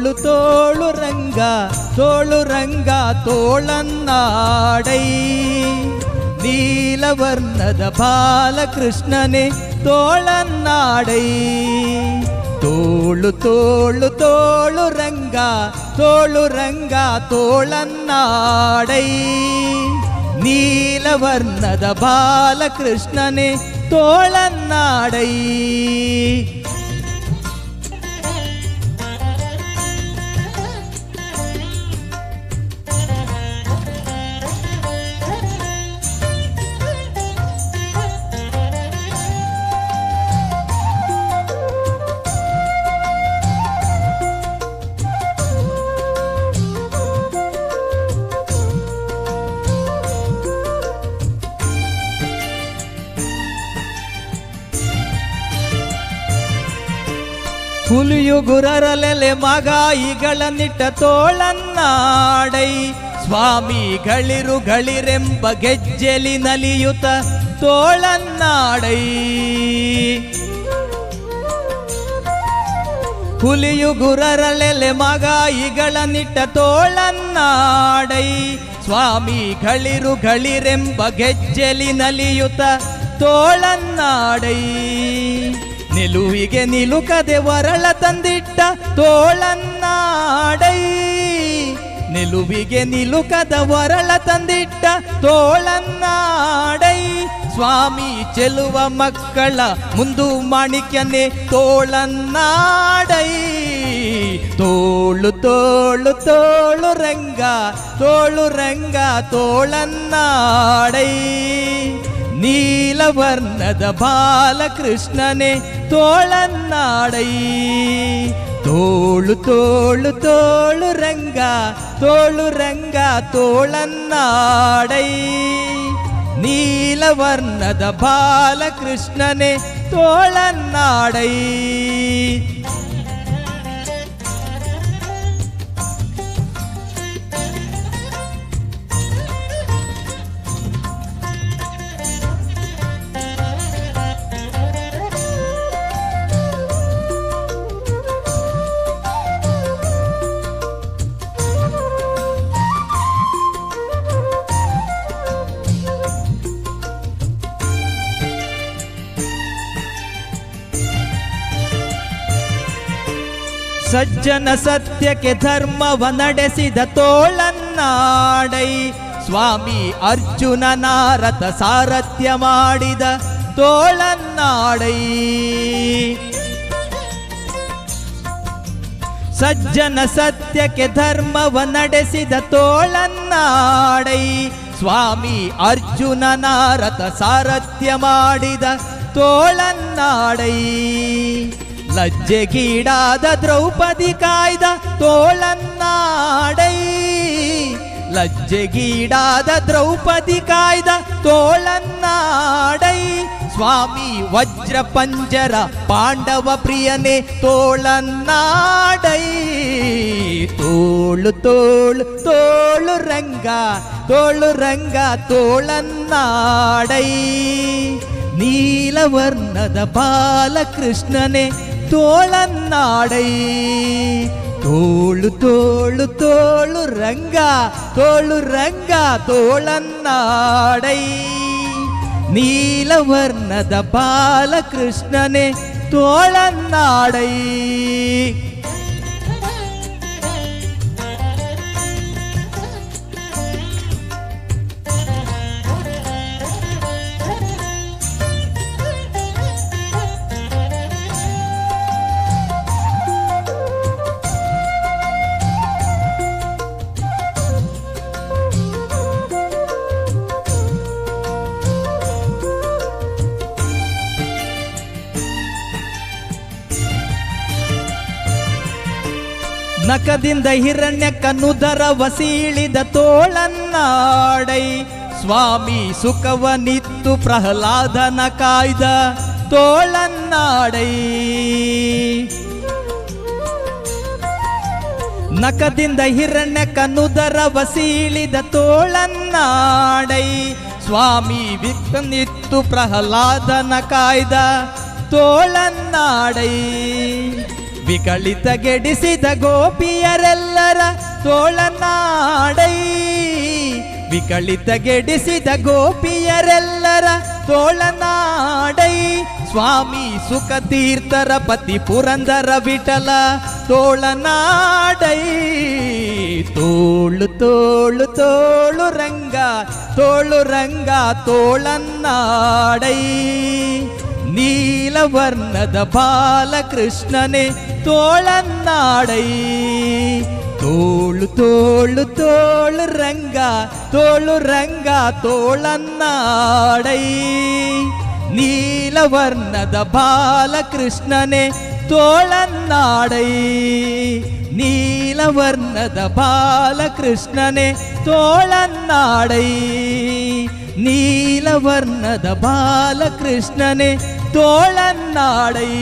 తోళు తోళు రంగా తోళు రంగా తోళన్నాడై நீலவர்ணத பாலகிருஷ்ணனே தோழநாடை தோளு தோளு தோளு ரங்கா தோளு ரங்கா தோழநாடை நீலவர்ணத பாலகிருஷ்ணனே தோழநாடை ಹುಲಿಯು ಮಗಾಯಿಗಳ ಮಗಾಯಿಗಳನ್ನಿಟ್ಟ ತೋಳನ್ನಾಡೈ. ಸ್ವಾಮಿಗಳಿರು ಗಳಿರೆಂಬ ಗೆಜ್ಜೆಲಿ ನಲಿಯುತ ತೋಳನ್ನಾಡೈ. ಹುಲಿಯುಗುರರಲೆಲೆ ಮಗಾಯಿಗಳ ಮಗಾಯಿಗಳನ್ನಿಟ್ಟ ತೋಳನ್ನಾಡೈ. ಸ್ವಾಮಿಗಳಿರು ಗಳಿರೆಂಬ ಗೆಜ್ಜೆಲಿ ನಲಿಯುತ ತೋಳನ್ನಾಡೈ. ನಿಲುವಿಗೆ ನಿಲುಕದೆ ವರಳ ತಂದಿಟ್ಟ ತೋಳನ್ನಾಡೈ ನಿಲುವಿಗೆ ನಿಲುಕದ ವರಳ ತಂದಿಟ್ಟ ತೋಳನ್ನಾಡೈ ಸ್ವಾಮಿ ಚೆಲುವ ಮಕ್ಕಳ ಮುಂದು ಮಾಣಿಕ್ಯನೆ ತೋಳನ್ನಾಡೈ ತೋಳು ತೋಳು ತೋಳು ರಂಗ ತೋಳು ರಂಗ ತೋಳನ್ನಾಡೈ ನೀಲವರ್ಣದ ಬಾಲಕೃಷ್ಣನೇ ತೋಳನ್ನಾಡೈ ತೋಳು ತೋಳು ತೋಳು ರಂಗ ತೋಳು ರಂಗ ತೋಳನ್ನಾಡೈ ನೀಲವರ್ಣದ ಬಾಲಕೃಷ್ಣನೇ ತೋಳನ್ನಾಡೈ ಸಜ್ಜನ ಸತ್ಯಕ್ಕೆ ಧರ್ಮವ ನಡೆಸಿದ ತೋಳನ್ನಾಡೈ. ಸ್ವಾಮಿ ಅರ್ಜುನ ನಾರತ ಸಾರಥ್ಯ ಮಾಡಿದ ತೋಳನ್ನಾಡೈ. ಸಜ್ಜನ ಸತ್ಯಕ್ಕೆ ಧರ್ಮವ ನಡೆಸಿದ ತೋಳನ್ನಾಡೈ. ಸ್ವಾಮಿ ಅರ್ಜುನ ನಾರತ ಸಾರಥ್ಯ ಮಾಡಿದ ತೋಳನ್ನಾಡೈ. ലജ്ജകീടാത ദ്രൗപതി കായ്ത തോളന്നാടൈ ലജ്ജകീടാത ദ്രൗപതി കായ്ത തോളന്നാടൈ സ്വാമി വജ്രപഞ്ചര പാണ്ഡവ പ്രിയനെ തോളന്നാടൈ തോളു തോളു തോളു രംഗ തോളു രംഗ തോളന്നാടൈ നീലവർണ്ണത ബാലകൃഷ്ണനെ தோழன் நாடை. தோழு தோழு தோழு ரங்கா தோழு ரங்கா தோழன் நாடை. நீலவர்ணத பாலகிருஷ்ணனே தோழன் ನಖದಿಂದ ಹಿರಣ್ಯ ಕನುದರ ವಸೀಳಿದ ತೋಳನ್ನಾಡೈ. ಸ್ವಾಮಿ ಸುಖವನಿತ್ತು ಪ್ರಹ್ಲಾದನ ಕಾಯ್ದ ತೋಳನ್ನಾಡೈ. ನಕದಿಂದ ಹಿರಣ್ಯ ಕನುದರ ವಸೀಳಿದ ತೋಳನ್ನಾಡೈ. ಸ್ವಾಮಿ ವಿಕ್ಕನಿತ್ತು ಪ್ರಹ್ಲಾದನ ಕಾಯ್ದ ತೋಳನ್ನಾಡೈ. ವಿಕಳಿತಗೆಡಿಸಿದ ಗೋಪಿಯರೆಲ್ಲರ ತೋಳನಾಡೈ ವಿಕಳಿತಗೆಡಿಸಿದ ಗೋಪಿಯರೆಲ್ಲರ ತೋಳನಾಡೈ ಸ್ವಾಮಿ ಸುಖತೀರ್ಥರ ಪತಿ ಪುರಂದರ ವಿಠಲ ತೋಳನಾಡೈ ತೋಳು ತೋಳು ತೋಳು ರಂಗ ತೋಳು ರಂಗ, ತೋಳನ್ನಾಡೈ. നീലവർണ്ണത ബാലകൃഷ്ണനെ തോളന്നാടൈ തോളു തോളു തോളു രംഗ തോളു രംഗ തോളന്നാടൈ നീലവർണ്ണത ബാലകൃഷ്ണനെ തോളന്നാടൈ നീലവർണ്ണത ബാലകൃഷ്ണനെ തോളന്നാടൈ ನೀಲವರ್ಣದ ಬಾಲಕೃಷ್ಣನೇ ತೋಳನ್ನಾಡೈ.